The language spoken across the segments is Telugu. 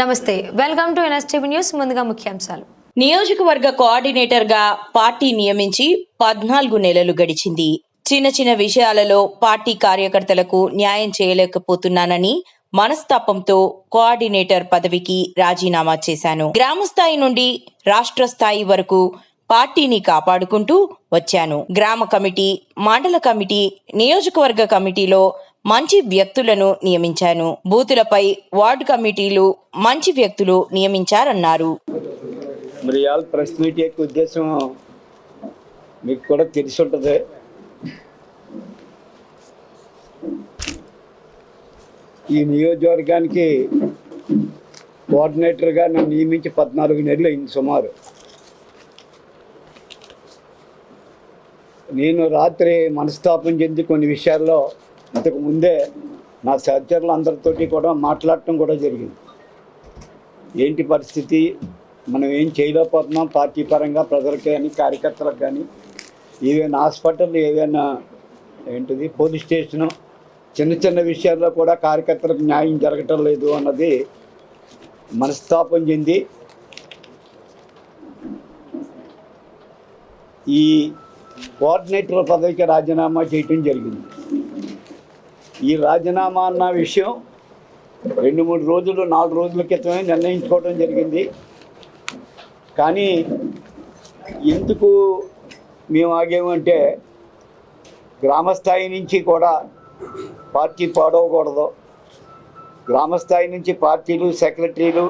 నమస్తే వెల్కమ్ టు ఎన్ఎస్టీవీ న్యూస్ ముందుగా ముఖ్యాంశాలు. నియోజకవర్గ కోఆర్డినేటర్గా పార్టీ నియమించి పద్నాలుగు నెలలు గడిచింది. చిన్న చిన్న విషయాలలో పార్టీ కార్యకర్తలకు న్యాయం చేయలేకపోతున్నానని మనస్తాపంతో కోఆర్డినేటర్ పదవికి రాజీనామా చేశాను. గ్రామ స్థాయి నుండి రాష్ట్ర స్థాయి వరకు పార్టీని కాపాడుకుంటూ వచ్చాను. గ్రామ కమిటీ మండల కమిటీ నియోజకవర్గ కమిటీలో మంచి వ్యక్తులను నియమించాను. బూతులపై వార్డు కమిటీలు మంచి వ్యక్తులు నియమించారన్నారు. మరి ప్రెస్ మీట్ యొక్క ఉద్దేశం మీకు కూడా తెలిసి ఉంటుంది. ఈ నియోజకవర్గానికి కోఆర్డినేటర్గా నన్ను నియమించి పద్నాలుగు నెలలు అయింది సుమారు. నేను రాత్రి మనస్తాపం చెంది కొన్ని విషయాల్లో అంతకుముందే నా సహచరులు అందరితోటి కూడా మాట్లాడటం కూడా జరిగింది. ఏంటి పరిస్థితి? మనం ఏం చేయలేకపోతున్నాం? పార్టీ పరంగా ప్రజలకు కానీ కార్యకర్తలకు కానీ. ఏదైనా హాస్పిటల్ ఏదైనా ఏంటిది? Police station. చిన్న చిన్న విషయాల్లో కూడా కార్యకర్తలకు న్యాయం జరగటం లేదు అన్నది మనస్తాపం చెంది ఈ కోఆర్డినేటర్ పదవికి రాజీనామా చేయటం జరిగింది. ఈ రాజీనామా అన్న విషయం రెండు మూడు రోజులు నాలుగు రోజుల క్రితమే నిర్ణయించుకోవడం జరిగింది. కానీ ఎందుకు మేము ఆగామంటే గ్రామస్థాయి నుంచి కూడా పార్టీ పాడవకూడదు. గ్రామస్థాయి నుంచి పార్టీలు సెక్రటరీలు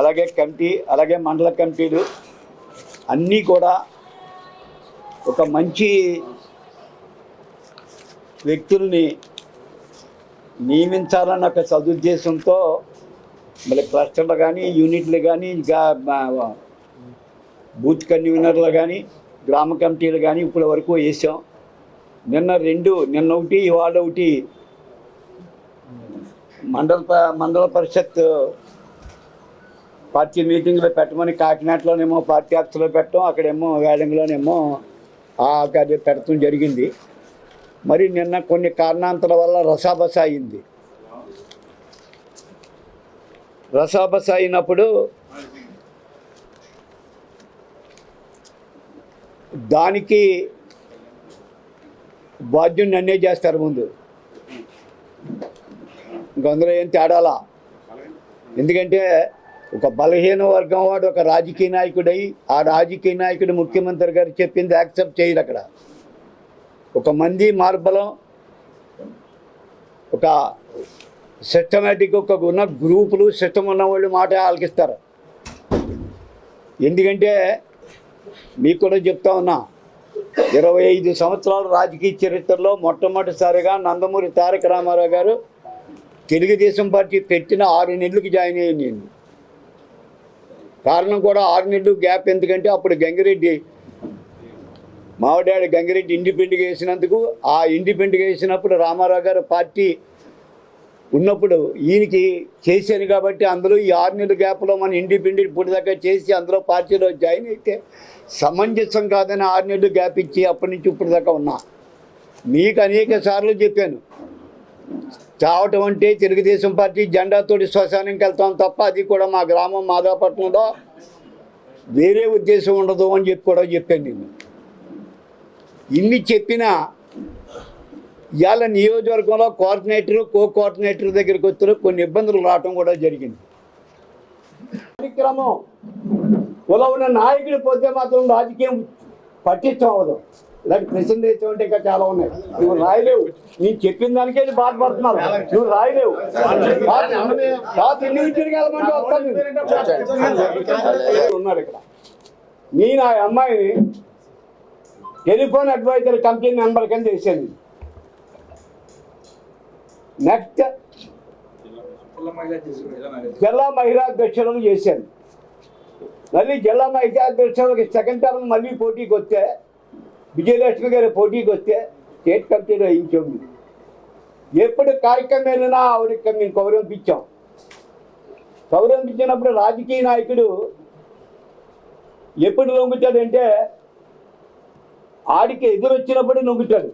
అలాగే కమిటీ అలాగే మండల కమిటీలు అన్నీ కూడా ఒక మంచి వ్యక్తుల్ని నియమించాలన్న ఒక సదుద్దేశంతో మళ్ళీ క్లస్టర్లు కానీ యూనిట్లు కానీ ఇంకా బూత్ కన్వీనర్లు కానీ గ్రామ కమిటీలు కానీ ఇప్పటి వరకు వేసాం. నిన్న రెండు నిన్న ఒకటి ఇవాళ ఒకటి. మండల మండల పరిషత్ పార్టీ మీటింగ్లో పెట్టమని కాకినాడలోనేమో పార్టీ ఆఫీసులో పెట్టడం అక్కడేమో వేడంగిలోనేమో ఆ అది పెట్టడం జరిగింది. మరి నిన్న కొన్ని కారణాంతరాల వల్ల రసాబస అయింది. రసాబస అయినప్పుడు దానికి బాధ్యుని నన్నే చేస్తారు ముందు. ఇంక అందులో ఏం తేడాలా? ఎందుకంటే ఒక బలహీన వర్గం వాడు ఒక రాజకీయ నాయకుడై ఆ రాజకీయ నాయకుడు ముఖ్యమంత్రి గారు చెప్పింది యాక్సెప్ట్ చేయరు అక్కడ. ఒక మంది మార్బలం ఒక సిస్టమేటిక్ ఒక ఉన్న గ్రూపులు సిస్టమ్ ఉన్న వాళ్ళు మాట ఆలకిస్తారు. ఎందుకంటే మీకు కూడా చెప్తా ఉన్నా ఇరవై ఐదు సంవత్సరాల రాజకీయ చరిత్రలో మొట్టమొదటిసారిగా నందమూరి తారక రామారావు గారు తెలుగుదేశం పార్టీ పెట్టిన ఆరు నెలలకు జాయిన్ అయ్యింది కారణం కూడా ఆరు నెలలు గ్యాప్ ఎందుకంటే అప్పుడు గంగిరెడ్డి మావిడాడు గంగిరెడ్డి ఇండిపెండెంట్గా వేసినందుకు ఆ ఇండిపెండెంట్గా వేసినప్పుడు రామారావు గారు పార్టీ ఉన్నప్పుడు ఈయనకి చేశాను కాబట్టి అందులో ఈ ఆరు నెలల గ్యాప్లో మన ఇండిపెండెంట్ ఇప్పుడు దాకా చేసి అందులో పార్టీలో జాయిన్ అయితే సమంజసం కాదని ఆరు నెలలు గ్యాప్ ఇచ్చి అప్పటి నుంచి ఇప్పటిదాకా ఉన్నా. మీకు అనేక సార్లు చెప్పాను. చావటం అంటే తెలుగుదేశం పార్టీ జెండాతోటి శ్మశానంకి వెళ్తాం తప్ప అది కూడా మా గ్రామం మాదాపట్నంలో వేరే ఉద్దేశం ఉండదు అని చెప్పి కూడా చెప్పాను నేను. ఇన్ని చెప్పినా ఇవాళ నియోజకవర్గంలో కోఆర్డినేటర్ కో కోఆర్డినేటర్ దగ్గరికి వచ్చిన కొన్ని ఇబ్బందులు రావటం కూడా జరిగింది. కార్యక్రమం కుల ఉన్న నాయకుడు పోతే మాత్రం రాజకీయం పట్టించం అవ్వదు ఇలాంటి ప్రెసెంటేషన్ అంటే ఇంకా చాలా ఉన్నాయి. నువ్వు రాయలేవు. నేను చెప్పిన దానికే బాధపడుతున్నావు. నువ్వు రాయలేవు. ఎన్ని ఇండివిజువల్గా వస్తాను ఉన్నాడు ఇక్కడ. నేను ఆ అమ్మాయిని టెలిఫోన్ అడ్వైజర్ కంపెనీ నెంబర్ కింద వేసాను నెక్స్ట్ జిల్లా మహిళాధ్యక్షులను చేశాను మళ్ళీ జిల్లా మహిళాధ్యక్షులకి సెకండ్ టర్మ్ మళ్ళీ పోటీకి వస్తే విజయలక్ష్మి గారి పోటీకి వస్తే స్టేట్ కమిటీలో వేయించాము. ఎప్పుడు కార్యక్రమం వెళ్ళినా ఆవిడకి మేము గౌరవించాం గౌరవించినప్పుడు రాజకీయ నాయకుడు ఎప్పుడు లొంగుతాడంటే ఆడికి ఎదురొచ్చినప్పుడు నొంగుతాడు.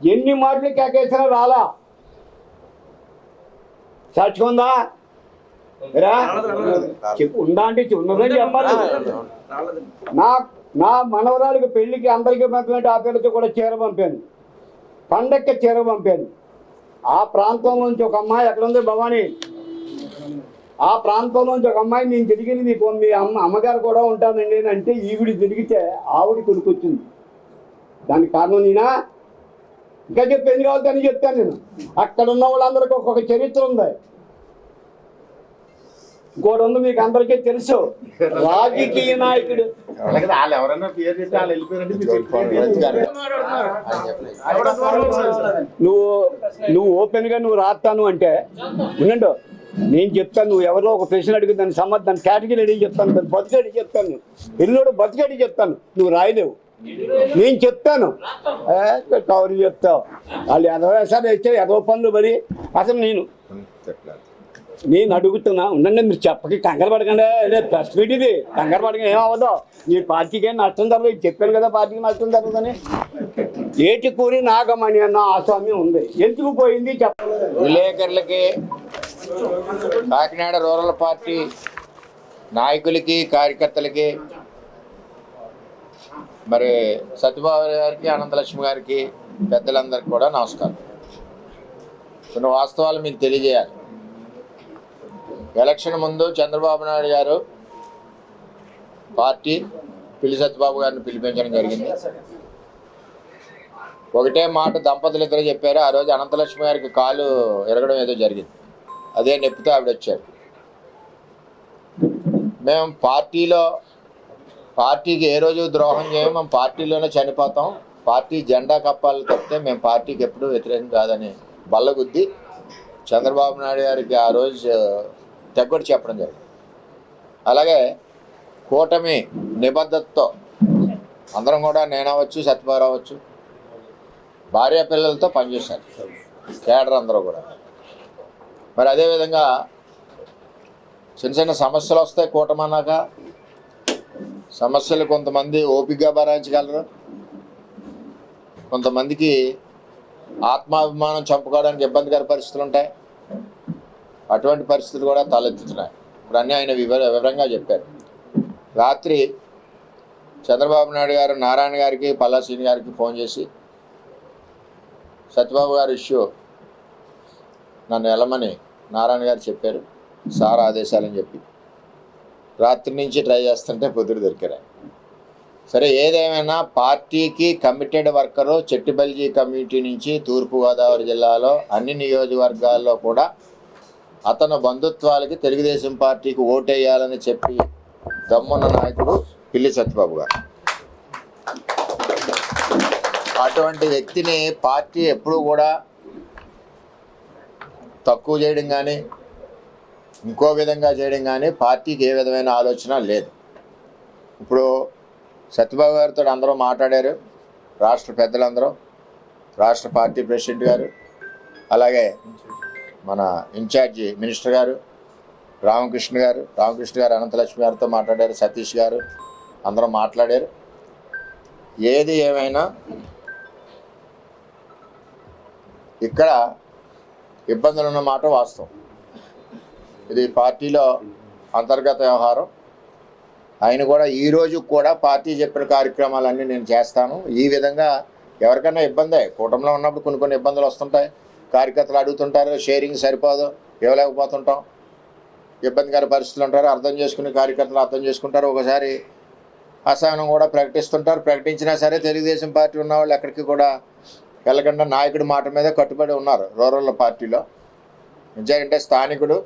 ఎన్ని మాటలు కేకేసినా రాలా? చచ్చుకుందా ఉందా రా ఉందా అంటే ఉన్నదని చెప్పాలి. నా నా మనవరాలకు పెళ్ళికి అందరికీ పంపినట్టు ఆ పేరుతో కూడా చీర పంపాను. పండక్కి చీర పంపాను. ఆ ప్రాంతం నుంచి ఒక అమ్మాయి ఎక్కడ ఉంది భవానీ? ఆ ప్రాంతం నుంచి ఒక అమ్మాయి నేను తిరిగింది నీకు మీ అమ్మ అమ్మగారు కూడా ఉంటానండి అని అంటే ఈవిడి తిరిగితే ఆవిడ కొనుక్కొచ్చింది. దానికి కారణం నేనా? ఇంకా చెప్పి ఎన్ని కావాలి అని చెప్తాను నేను. అక్కడ ఉన్న వాళ్ళందరికీ ఒక్కొక్క చరిత్ర ఉంది. ఇంకోటి ఉంది మీకు అందరికీ తెలుసు. రాజకీయ నాయకుడు. చెప్తే నువ్వు నువ్వు ఓపెన్గా నువ్వు రాస్తాను అంటే ఉండండు నేను చెప్తాను నువ్వు ఎవరో ఒక ప్రశ్న అడిగి దాన్ని సమ్మతి దాని కేటగిరీ అడిగి చెప్తాను దాని అడిగి చెప్తాను. ఎల్లుడు బతికడి చెప్తాను. నువ్వు రాయలేవు. నేను చెప్తాను. ఏ, కౌరు చెప్తావు. వాళ్ళు ఎదవ సరే వేస్తే ఎదవ పనులు మరి. అసలు నేను నేను అడుగుతున్నా ఉండండి మీరు చెప్పకి కంగారు పడకండి. లేదు ప్రెస్ మీట్ ఇది. కంగారు పడకండి ఏం అవ్వదు. మీ పార్టీకి ఏం నష్టం జరగదు. చెప్పాను కదా పార్టీకి నష్టం జరగదని. ఏటి కూరి నాగమణి అన్న ఆస్వామ్యం ఉంది. ఎందుకు పోయింది? చెప్పలేదు. విలేకరులకి కాకినాడ రూరల్ పార్టీ నాయకులకి కార్యకర్తలకి మరి సత్యబాబు గారికి అనంతలక్ష్మి గారికి పెద్దలందరికీ కూడా నమస్కారం. కొన్ని వాస్తవాలు మీకు తెలియజేయాలి. ఎలక్షన్ ముందు చంద్రబాబు నాయుడు గారు పార్టీ పిల్లి సత్యబాబు గారిని పిలిపించడం జరిగింది. ఒకటే మాట దంపతులు ఇద్దరు చెప్పారు. ఆ రోజు అనంతలక్ష్మి గారికి కాలు ఎరగడం ఏదో జరిగింది. అదే నొప్పితో ఆవిడ వచ్చారు మేము పార్టీలో పార్టీకి ఏ రోజు ద్రోహం చేయము మేము పార్టీలోనే చనిపోతాం. పార్టీ జెండా కప్పాలి తప్పితే మేము పార్టీకి ఎప్పుడూ వ్యతిరేకం కాదని బల్లగుద్ది చంద్రబాబు నాయుడు గారికి ఆ రోజు తెగ్గొట్టి చెప్పడం జరిగింది. అలాగే కూటమి నిబద్ధతతో అందరం కూడా నేను అవ్వచ్చు సత్యబాబు భార్య పిల్లలతో పనిచేశారు. కేడర్ అందరూ కూడా. మరి అదేవిధంగా చిన్న చిన్న సమస్యలు వస్తాయి కూటమన్నాక సమస్యలు కొంతమంది ఓపికగా భరాయించగలరు కొంతమందికి ఆత్మాభిమానం చంపుకోవడానికి ఇబ్బందికర పరిస్థితులు ఉంటాయి. అటువంటి పరిస్థితులు కూడా తలెత్తుతున్నాయి. ఇప్పుడు అన్నీ ఆయన వివర వివరంగా చెప్పారు. రాత్రి చంద్రబాబు నాయుడు గారు నారాయణ గారికి పల్లాసీని గారికి ఫోన్ చేసి సత్యబాబు గారి ఇష్యూ నన్ను వెళ్ళమని నారాయణ గారు చెప్పారు సార్ ఆదేశాలని చెప్పి. రాత్రి నుంచి ట్రై చేస్తుంటే పొద్దుడు దొరికారు సరే ఏదేమైనా పార్టీకి కమిటెడ్ వర్కరు చెట్టిబల్జీ కమ్యూనిటీ నుంచి తూర్పుగోదావరి జిల్లాలో అన్ని నియోజకవర్గాల్లో కూడా అతను బంధుత్వాలకి తెలుగుదేశం పార్టీకి ఓటేయాలని చెప్పి దమ్మున్న నాయకుడు పిల్లి సత్యబాబు గారు. అటువంటి వ్యక్తిని పార్టీ ఎప్పుడూ కూడా తక్కువ చేయడం కానీ ఇంకో విధంగా చేయడం కానీ పార్టీకి ఏ విధమైన ఆలోచన లేదు. ఇప్పుడు సత్యబాబు గారితో అందరూ మాట్లాడారు రాష్ట్ర పెద్దలందరూ రాష్ట్ర పార్టీ ప్రెసిడెంట్ గారు అలాగే మన ఇన్ఛార్జి మినిస్టర్ గారు రామకృష్ణ గారు రామకృష్ణ గారు అనంతలక్ష్మి గారితో మాట్లాడారు సతీష్ గారు అందరూ మాట్లాడారు. ఏది ఏమైనా ఇక్కడ ఇబ్బందులు ఉన్న మాట వాస్తవం. ఇది పార్టీలో అంతర్గత వ్యవహారం. ఆయన కూడా ఈ రోజు కూడా పార్టీ చెప్పిన కార్యక్రమాలన్నీ నేను చేస్తాను. ఈ విధంగా ఎవరికైనా ఇబ్బందే. కూటమిలో ఉన్నప్పుడు కొన్ని కొన్ని ఇబ్బందులు వస్తుంటాయి. కార్యకర్తలు అడుగుతుంటారు షేరింగ్ సరిపోదు ఇవ్వలేకపోతుంటాం. ఇబ్బందికర పరిస్థితులు ఉంటారు అర్థం చేసుకునే కార్యకర్తలు అర్థం చేసుకుంటారు. ఒకసారి అసహనం కూడా ప్రకటిస్తుంటారు. ప్రకటించినా సరే తెలుగుదేశం పార్టీ ఉన్న వాళ్ళు ఎక్కడికి కూడా వెళ్ళకుండా నాయకుడి మాట మీద కట్టుబడి ఉన్నారు రూరల్ పార్టీలో. ఎందుకంటే స్థానికుడు.